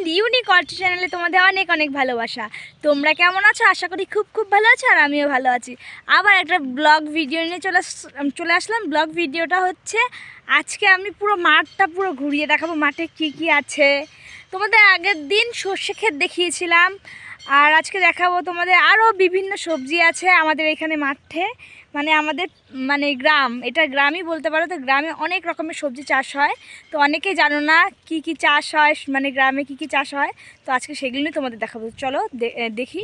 Friend unique অর্থ চ্যানেলে তোমাদের অনেক অনেক ভালোবাসা। তোমরা কেমন আছো? আশা করি খুব খুব ভালো আছো আর আমিও ভালো আছি। আবার একটা ব্লগ ভিডিও নিয়ে চলে চলে আসলাম। ব্লগ ভিডিওটা হচ্ছে, আজকে আমি পুরো মাঠটা পুরো ঘুরিয়ে দেখাবো। মাঠে কি কি আছে? তোমাদের আগের দিন সর্ষে ক্ষেত দেখিয়েছিলাম, আর আজকে দেখাবো তোমাদের আরও বিভিন্ন সবজি আছে আমাদের এখানে মাঠে। মানে আমাদের মানে গ্রাম, এটা গ্রামই বলতে পারো, তো গ্রামে অনেক রকমের সবজি চাষ হয়। তো অনেকেই জানো না কি কি চাষ হয় মানে গ্রামে কি কি চাষ হয়, তো আজকে সেগুলো তোমাদের দেখাবো। চলো দেখি।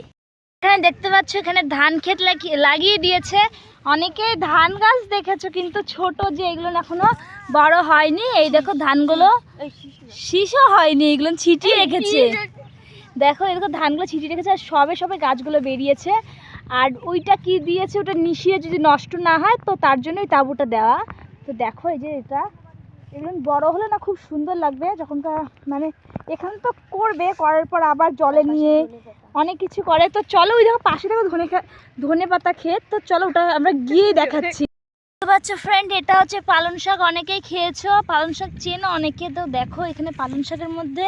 এখানে দেখতে পাচ্ছ এখানে ধান ক্ষেত লাগি- লাগিয়ে দিয়েছে। অনেকে ধান গাছ দেখেছ কিন্তু ছোট যে এগুলো এখনও বড় হয়নি। এই দেখো ধানগুলো শীষও হয়নি এগুলো ছিটিয়ে রেখেছে। দেখো এরকম ধানগুলো ছিটিয়ে রেখেছে আর সবে সবে গাছগুলো বেরিয়েছে। আর ওইটা কি দিয়েছে ওটা মিশিয়ে যদি নষ্ট না হয় তো তার জন্যই তাঁবুটা দেওয়া। তো দেখো এই যে এটা এগুলো বড় হলে না খুব সুন্দর লাগবে যখনকার মানে এখানে তো করবে করার পর আবার জলে নিয়ে অনেক কিছু করে। তো চলো ওই দেখো পাশে দেখো ধনে ধনে পাতা ক্ষেত। তো চলো ওটা আমরা গিয়ে দেখাচ্ছি। ফ্রেন্ড এটা হচ্ছে পালং শাক। অনেকেই খেয়েছো। পালং শাক চেনো অনেকে তো দেখো এখানে পালং শাকের মধ্যে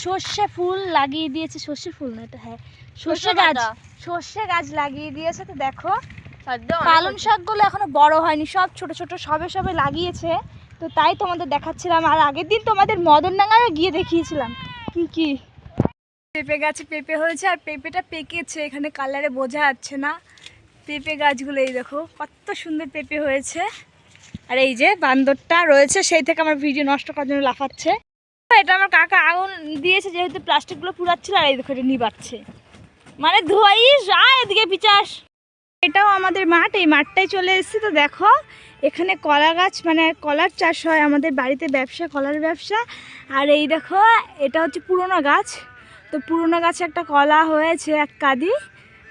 সর্ষে ফুল লাগিয়ে দিয়েছে। সর্ষে ফুল না এটা হ্যাঁ। সর্ষে গাছ। সর্ষে গাছ লাগিয়ে দিয়েছে। তো দেখো পালং শাকগুলো এখনও বড় হয়নি। সব ছোট ছোট সবে সবে লাগিয়েছে। তো তাই তোমাদের দেখাচ্ছিলাম, আর আগের দিন তোমাদের মদনডাঙ্গায় গিয়ে দেখিয়েছিলাম। কি কি? পেঁপে গাছে পেঁপে হয়েছে, আর পেঁপেটা পেকেছে, এখানে কালারে বোঝা যাচ্ছে না। পেঁপে গাছগুলো এই দেখো, কত সুন্দর পেঁপে হয়েছে। আর এই যে বান্দরটা রয়েছে, সেই থেকে আমার ভিডিও নষ্ট করার জন্য লাফাচ্ছে। এটা আমার কাকা আগুন দিয়েছে, যেহেতু প্লাস্টিকগুলো পুরাচ্ছিল আর এই দেখো এটা নিবাচ্ছে। মানে ধোয়াইস আয় এদিকে পিচাস। এটাও আমাদের মাঠ, এই মাঠটাই চলে এসেছি। তো দেখো, এখানে কলা গাছ মানে কলার চাষ হয় আমাদের বাড়িতে, ব্যবসা, কলার ব্যবসা। আর এই দেখো, এটা হচ্ছে পুরোনো গাছ। তো পুরোনো গাছে একটা কলা হয়েছে এক কাদি,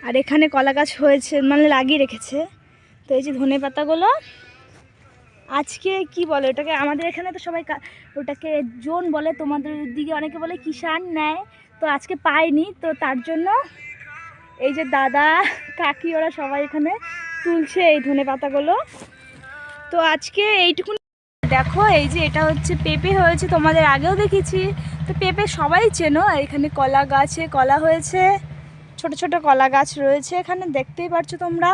আর এখানে কলা গাছ হয়েছে মানে লাগিয়ে রেখেছে। তো এই যে ধনে পাতাগুলো, আজকে কি বলে ওটাকে? আমাদের এখানে তো সবাই ওটাকে জোন বলে, তোমাদের দিকে অনেকে বলে কিষান নেয়। তো আজকে পাইনি, তো তার জন্য এই যে দাদা কাকি ওরা সবাই এখানে তুলছে এই ধনে পাতাগুলো। তো আজকে এইটুকু দেখো এই যে এটা হচ্ছে পেঁপে হয়েছে তোমাদের আগেও দেখেছি। তো পেঁপে সবাই চেনো এখানে কলা গাছে কলা হয়েছে ছোট ছোট কলা গাছ রয়েছে এখানে দেখতেই পারছ তোমরা।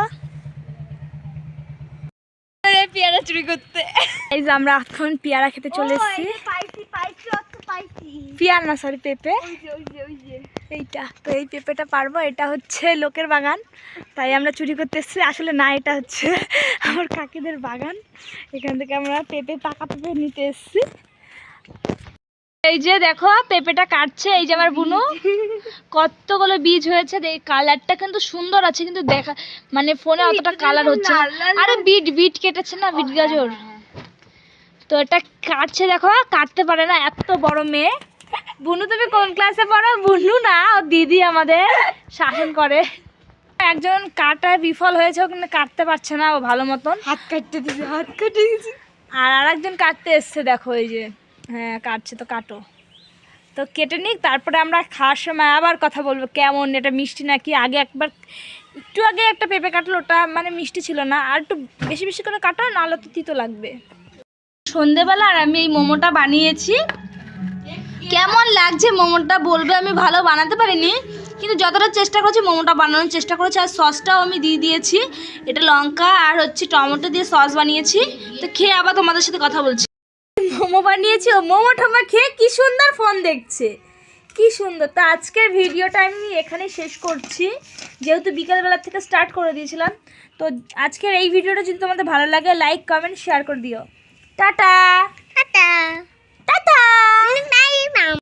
পেয়ারা চুরি করতে। এই যে আমরা এখন পেয়ারা খেতে চলে এসেছি। পেয়ারা না সরি পেঁপে। এইটা তো এই পেঁপেটা পারব এটা হচ্ছে লোকের বাগান। তাই আমরা চুরি করতে এসেছি আসলে না এটা হচ্ছে আমার কাকিদের বাগান। এখান থেকে আমরা পেঁপে পাকা পেঁপে নিতে এসেছি। এই যে দেখো পেঁপেটা কাটছে এই যে আমার বুনু। কতগুলো বীজ হয়েছে কালারটা কিন্তু সুন্দর আছে কিন্তু দেখা মানে ফোনে অতটা কালার হচ্ছে আরে বিট বিট কেটেছে না বিট গাজর। তো এটা কাটছে দেখো কাটতে পারে না এত বড় মেয়ে। বুনু তুমি কোন ক্লাসে পড়ো? বুনু না ও দিদি আমাদের শাসন করে। একজন কাটায় বিফল হয়েছে ও কিন্তু কাটতে পারছে না ও ভালো মতন। হাত কাটতে দিয়েছে হাত কাটতে দিয়েছে। আর আরেকজন কাটতে এসছে দেখো এই যে। হ্যাঁ কাটছে তো কাটো। তো কেটে নিক তারপরে আমরা খাওয়ার সময় আবার কথা বলব কেমন এটা মিষ্টি নাকি? আগে একবার একটু আগে একটা পেঁপে কাটলো ওটা মানে মিষ্টি ছিল না আর একটু বেশি বেশি করে কাটো নাহলে তো তিতো লাগবে। সন্ধেবেলা আর আমি এই মোমোটা বানিয়েছি। কেমন লাগছে মোমোটা বলবে? আমি ভালো বানাতে পারিনি, কিন্তু যতটা চেষ্টা করেছি মোমোটা বানানোর চেষ্টা করেছি, আর সসটাও আমি দিয়ে দিয়েছি। এটা লঙ্কা আর হচ্ছে টমেটো দিয়ে সস বানিয়েছি। তো খেয়ে আবার তোমাদের সাথে কথা বলছি। মোমো বানিয়েছি ও মোমো টোমো খেয়ে কি সুন্দর ফোন দেখছে। কি সুন্দর। তো আজকের ভিডিওটা আমি এখানেই শেষ করছি। যেহেতু বিকালবেলা থেকে স্টার্ট করে দিয়েছিলাম, তো আজকের এই ভিডিওটা যদি তোমাদের ভালো লাগে লাইক কমেন্ট শেয়ার করে দিও। 哒哒。哒哒。